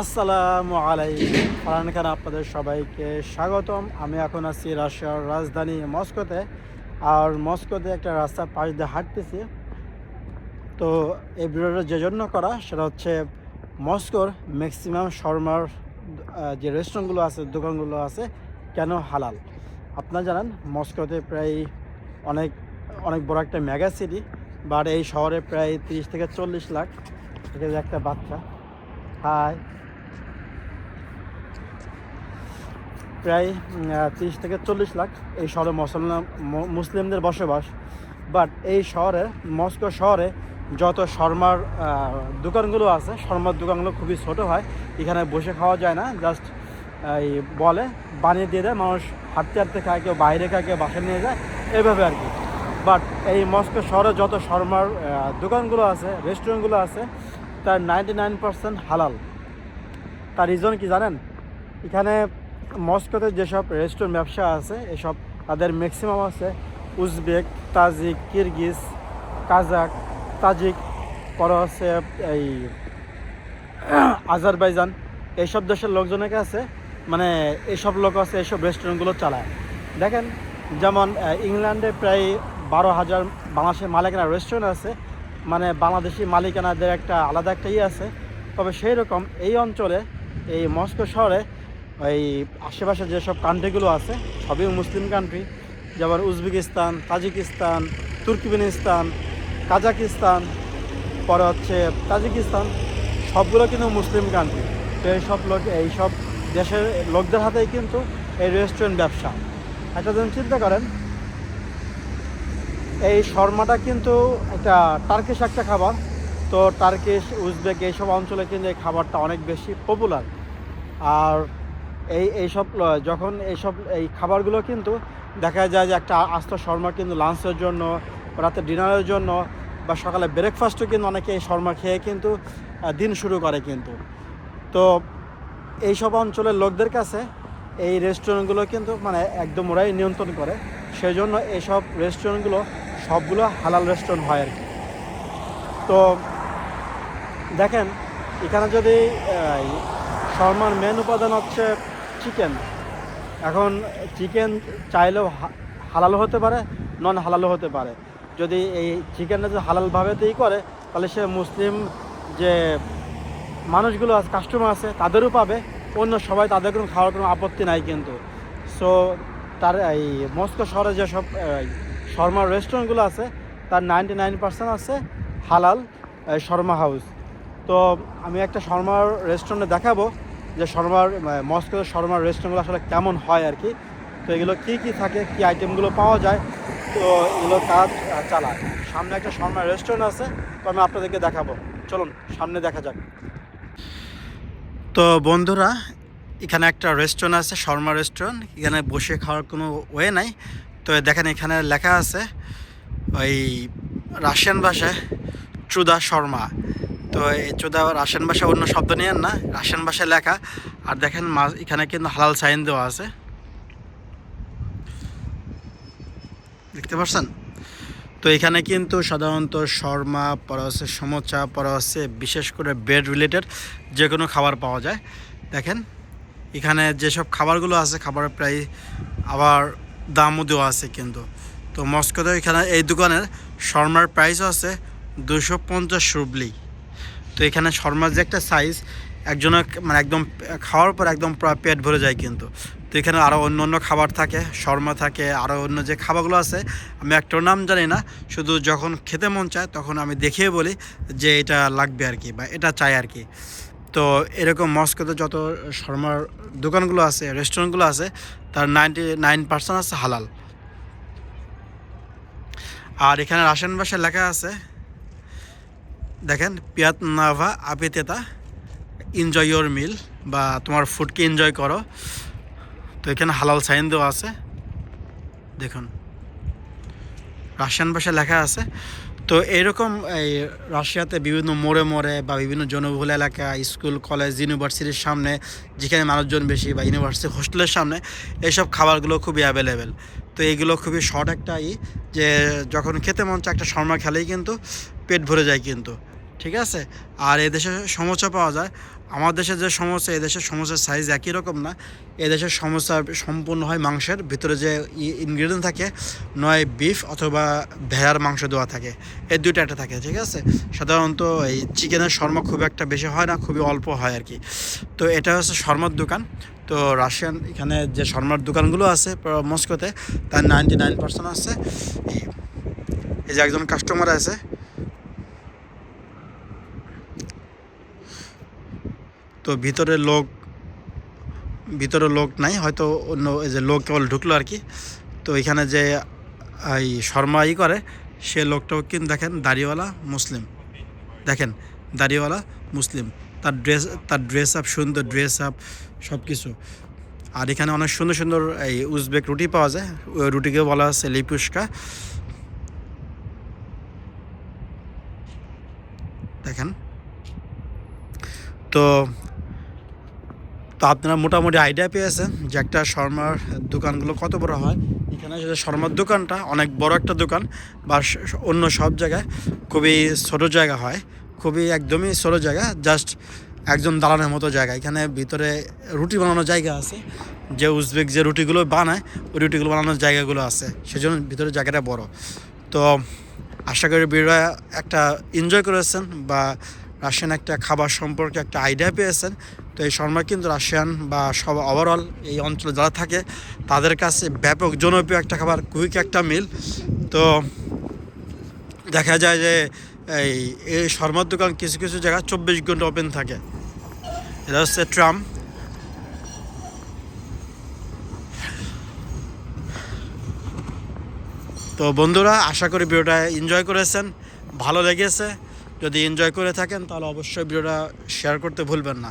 আসসালামু আলাইকুম। খান, আপনাদের সবাইকে স্বাগতম। আমি এখন আছি রাশিয়ার রাজধানী মস্কোতে। আর মস্কোতে একটা রাস্তার পাশ দিয়ে হাঁটতেছি। তো এই ভিডিওটা যে জন্য করা, সেটা হচ্ছে মস্কোর ম্যাক্সিমাম শর্মার যে রেস্টুরেন্টগুলো আছে, দোকানগুলো আছে, কেন হালাল? আপনারা জানেন, মস্কোতে প্রায় অনেক অনেক বড় একটা মেগা সিটি বাট এই শহরে প্রায় তিরিশ থেকে চল্লিশ লাখ এটা একটা বাচ্চা। হাই প্রায় তিরিশ থেকে চল্লিশ লাখ এই শহরে মুসলমান মুসলিমদের বসবাস। বাট এই শহরে, মস্কো শহরে যত শর্মার দোকানগুলো আছে, শর্মার দোকানগুলো খুবই ছোট হয়, এখানে বসে খাওয়া যায় না জাস্ট এই বলে, বানিয়ে দিয়ে দেয়, মানুষ হাঁটতে হাঁটতে খায়, কেউ বাইরে খায়, কেউ বাসায় নিয়ে যায়, এভাবে আর কি। বাট এই মস্কো শহরে যত শর্মার দোকানগুলো আছে রেস্টুরেন্টগুলো আছে, তার নাইনটি নাইন পার্সেন্ট হালাল। তার রিজন কি জানেন? এখানে মস্কোতে যেসব রেস্টুরেন্ট ব্যবসা আছে, এসব তাদের ম্যাক্সিমাম আছে Uzbek, Tajik, Kyrgyz, Kazakh, Tajik, পরে আছে এই আজারবাইজান। এইসব দেশের লোকজনের কাছে মানে এইসব লোক আছে এইসব রেস্টুরেন্টগুলো চালায়। দেখেন, যেমন ইংল্যান্ডে প্রায় বারো হাজার বাংলাদেশের মালিকানা রেস্টুরেন্ট আছে মানে বাংলাদেশি মালিকানাদের একটা আলাদা একটা ইয়ে আছে। তবে সেই রকম এই অঞ্চলে, এই মস্কো শহরে এই আশেপাশে যেসব কান্ট্রিগুলো আছে, সবই মুসলিম কান্ট্রি যেমন উজবেকিস্তান, তাজিকিস্তান, তুর্কমেনিস্তান, কাজাকিস্তান, পরে হচ্ছে তাজিকিস্তান, সবগুলো কিন্তু মুসলিম কান্ট্রি তো এইসব লোক, এইসব দেশের লোকদের হাতেই কিন্তু এই রেস্টুরেন্ট ব্যবসা। একটা দিন চিন্তা করেন, এই শর্মাটা কিন্তু একটা টার্কিশ একটা খাবার। তো টার্কিশ উজবেক, এইসব অঞ্চলে কিন্তু এই খাবারটা অনেক বেশি পপুলার আর এই এইসব যখন এইসব এই খাবারগুলো কিন্তু দেখা যায় যে একটা আস্ত শর্মা কিন্তু লাঞ্চের জন্য, রাতে ডিনারের জন্য বা সকালে ব্রেকফাস্টও কিন্তু অনেকে এই শর্মা খেয়ে কিন্তু দিন শুরু করে কিন্তু। তো এইসব অঞ্চলের লোকদের কাছে এই রেস্টুরেন্টগুলো কিন্তু মানে একদম ওরাই নিয়ন্ত্রণ করে। সেই জন্য এইসব রেস্টুরেন্টগুলো সবগুলো হালাল রেস্টুরেন্ট হয় আর কি তো দেখেন, এখানে যদি শর্মার মেন উপাদান হচ্ছে চিকেন এখন চিকেন চাইলেও হালালও হতে পারে নন হালালও হতে পারে। যদি এই চিকেনটা যদি হালালভাবে তৈরি করে তাহলে সে মুসলিম যে মানুষগুলো আছে কাস্টমার আছে তাদেরও পাবে। অন্য সবাই তাদের কোনো খাওয়ার কোনো আপত্তি নাই কিন্তু। সো তার এই মস্কো শহরে যেসব এই, শর্মার রেস্টুরেন্টগুলো আছে তার নাইনটি নাইন পার্সেন্ট আছে হালাল শর্মা হাউস তো আমি একটা শর্মার রেস্টুরেন্টে দেখাবো। যে শর্মার আহ, মস্কোর শর্মার রেস্টুরেন্টগুলো আসলে কেমন হয় আর কি। তো এগুলো কী কী থাকে কী আইটেমগুলো পাওয়া যায় তো এগুলো কাজ চালায় সামনে একটা শর্মার রেস্টুরেন্ট আছে তো আমি আপনাদেরকে দেখাবো। চলুন সামনে দেখা যাক। তো বন্ধুরা এখানে একটা রেস্টুরেন্ট আছে শর্মা রেস্টুরেন্ট। এখানে বসে খাওয়ার কোনো ওয়ে নাই। তো দেখেন এখানে লেখা আছে ওই রাশিয়ান ভাষায় চুদা শর্মা। তো চুদা রাশিয়ান ভাষা অন্য শব্দ নিয়েন না। রাশিয়ান ভাষায় লেখা। আর দেখেন এখানে কিন্তু হালাল সাইন দেওয়া আছে। দেখতে পাচ্ছেন তো এখানে কিন্তু সাধারণত শর্মা, পরে হচ্ছে সমোচা, পরে হচ্ছে বিশেষ করে বেড রিলেটেড যে কোনো খাবার পাওয়া যায়। দেখেন, এখানে যেসব খাবারগুলো আছে, খাবারের প্রায় আবার দামও দেওয়া আছে কিন্তু। তো মস্কোতে এখানে এই দোকানের শর্মার প্রাইসও আছে দুশো পঞ্চাশ রুবলি। তো এখানে শর্মার যে একটা সাইজ একজনের মানে একদম খাওয়ার পর একদম পেট ভরে যায় কিন্তু। তো এখানে আরও অন্য অন্য খাবার থাকে, শর্মা থাকে আরও অন্য যে খাবারগুলো আছে, আমি একটার নাম জানি না, শুধু যখন খেতে মন চায় তখন আমি দেখিয়ে বলি যে এটা লাগবে আর কি বা এটা চাই আর কি। তো এরকম মস্কোতে যত শর্মার দোকানগুলো আছে রেস্টুরেন্টগুলো আছে, তার নাইনটি নাইন পার্সেন্ট আছে হালাল। আর এখানে রাসায়ন ভাষায় লেখা আছে দেখেন, পিয়াত নাভা আপিতেতা এনজয় ইয়োর মিল বা তোমার ফুডকে এনজয় করো। তো এখানে হালাল সাইন দেওয়া আছে। দেখুন, রাশিয়ান ভাষায় লেখা আছে। তো এইরকম এই রাশিয়াতে বিভিন্ন মোড়ে মোড়ে বা বিভিন্ন জনবহুল এলাকা, স্কুল, কলেজ, ইউনিভার্সিটির সামনে, যেখানে মানুষজন বেশি বা ইউনিভার্সিটি হোস্টেলের সামনে এইসব খাবারগুলো খুবই অ্যাভেলেবেল তো এইগুলো খুবই শর্ট একটা ই, যে যখন খেতে মন চায় একটা শর্মা খেলেই কিন্তু পেট ভরে যায় কিন্তু। ঠিক আছে? আর এদেশে সমোচা পাওয়া যায়। আমার দেশে যে সমস্যা এদেশের সমস্যার সাইজ একই রকম না। এদেশের সমস্যা সম্পূর্ণ হয় মাংসের। ভিতরে যে ইনগ্রিডিয়েন্ট থাকে, নয় বিফ অথবা ভেড়ার মাংস দেওয়া থাকে। এই দুইটা একটা থাকে, ঠিক আছে? সাধারণত এই চিকেনের শর্মা খুব একটা বেশি হয় না, খুবই অল্প হয় আর কি তো এটা হচ্ছে শর্মার দোকান। তো রাশিয়ান এখানে যে শর্মার দোকানগুলো আছে মস্কোতে, তার নাইনটি নাইন পার্সেন্ট আছে। এই যে একজন কাস্টমার আছে তো ভিতরে লোক ভিতরে লোক নাই, হয়তো অন্য যে লোক কেবল ঢুকলো আর কি। তো এখানে যে, এই শর্মা ই করে, সে লোকটাও কিন্তু দেখেন দাড়িওয়ালা মুসলিম। দেখেন, দাড়িওয়ালা মুসলিম। তার ড্রেস তার ড্রেস আপ সুন্দর ড্রেস আপ সব কিছু আর এখানে অনেক সুন্দর সুন্দর এই উজবেক রুটি পাওয়া যায়। ওই রুটিকে বলা হচ্ছে লিপুস্কা দেখেন। তো তো আপনারা মোটামুটি আইডিয়া পেয়েছেন যে একটা শর্মার দোকানগুলো কত বড় হয়। এখানে যে শর্মার দোকানটা অনেক বড় একটা দোকান বা অন্য সব জায়গায় খুবই ছোটো জায়গা হয়। খুবই একদমই ছোটো জায়গা জাস্ট একজন দালানের মতো জায়গা। এখানে ভিতরে রুটি বানানোর জায়গা আছে। যে উজবেক যে রুটিগুলো বানায়, ওই রুটিগুলো বানানোর জায়গাগুলো আছে। সেজন্য ভিতরে জায়গাটা বড়। তো আশা করি ভিডিওটা একটা এনজয় করেছেন বা রাশিয়ান একটা খাবার সম্পর্কে একটা আইডিয়া পেয়েছেন। তো এই শর্মা কিন্তু রাশিয়ান বা সব ওভারঅল এই অঞ্চলে যারা থাকে, তাদের কাছে ব্যাপক জনপ্রিয় একটা খাবার, কুইক একটা মিল। তো দেখা যায় যে এই এই শর্মার দোকান কিছু কিছু জায়গা চব্বিশ ঘণ্টা ওপেন থাকে। এটা হচ্ছে ট্রাম। তো বন্ধুরা, আশা করি ভিডিওটা এনজয় করেছেন, ভালো লেগেছে। যদি এনজয় করে থাকেন, তাহলে অবশ্যই ভিডিওটা শেয়ার করতে ভুলবেন না।